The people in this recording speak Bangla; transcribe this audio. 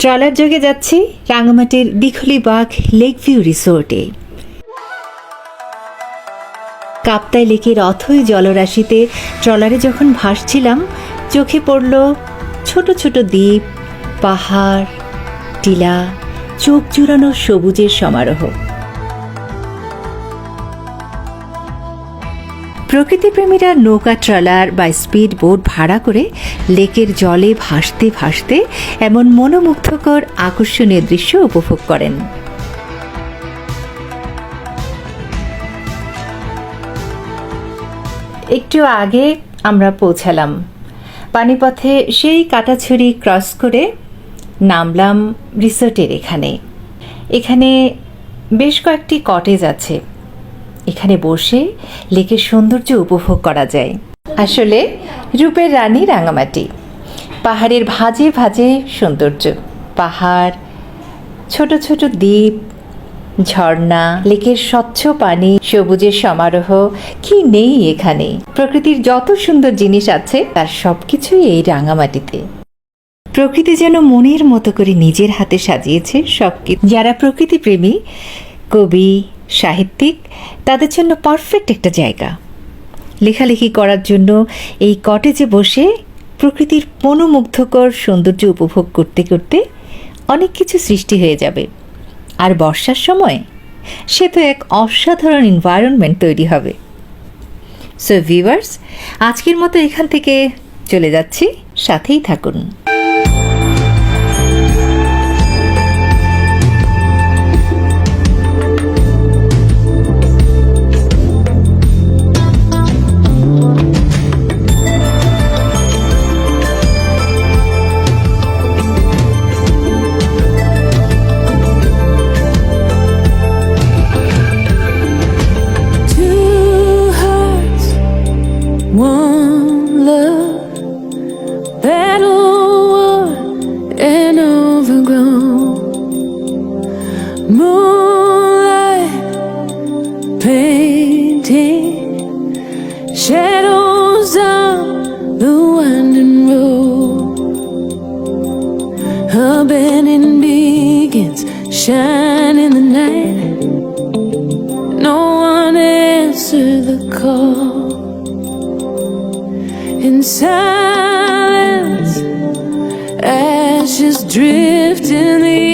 ট্রলার যোগে যাচ্ছি রাঙামাটির দিঘলিবাগ লেক ভিউ রিসোর্টে। কাপ্তাই লেকের অথই জলরাশিতে ট্রলারে যখন ভাসছিলাম, চোখে পড়ল ছোট ছোট দ্বীপ, পাহাড়, টিলা, চোখ জুড়ানো সবুজের সমারোহ। প্রকৃতিপ্রেমীরা নৌকা ট্রলার বা স্পিড বোট ভাড়া করে লেকের জলে ভাসতে ভাসতে এমন মনোমুগ্ধকর আকর্ষণীয় দৃশ্য উপভোগ করেন। একটু আগে আমরা পৌঁছালাম। পানিপথে সেই কাটাছড়ি ক্রস করে নামলাম রিসোর্টের এখানে। এখানে বেশ কয়েকটি কটেজ আছে। এখানে বসে লেকের সৌন্দর্য উপভোগ করা যায়। আসলে, রূপের রানী রাঙামাটি। পাহাড়ের ভাজে ভাজে সৌন্দর্য। পাহাড়, ছোট ছোট দ্বীপ, ঝর্ণা, লেকের স্বচ্ছ পানি, সবুজের সমারোহ, কি নেই এখানে? প্রকৃতির যত সুন্দর জিনিস আছে, তার সবকিছুই এই রাঙামাটিতে। প্রকৃতি যেন মনের মতো করে নিজের হাতে সাজিয়েছে সব যারা প্রকৃতি প্রেমী কবি সাহিত্যিক, তাদের জন্য পারফেক্ট একটা জায়গা। লেখালেখি করার জন্য এই কটেজে বসে প্রকৃতির মনোমুগ্ধকর সৌন্দর্য উপভোগ করতে করতে অনেক কিছু সৃষ্টি হয়ে যাবে। আর বর্ষার সময় সে তো এক অসাধারণ এনভায়রনমেন্ট তৈরি হবে। সো ভিউয়ার্স আজকের মতো এখান থেকে চলে যাচ্ছি। সাথেই থাকুন। Shine in the night. No one answered the call. In silence, ashes drift in the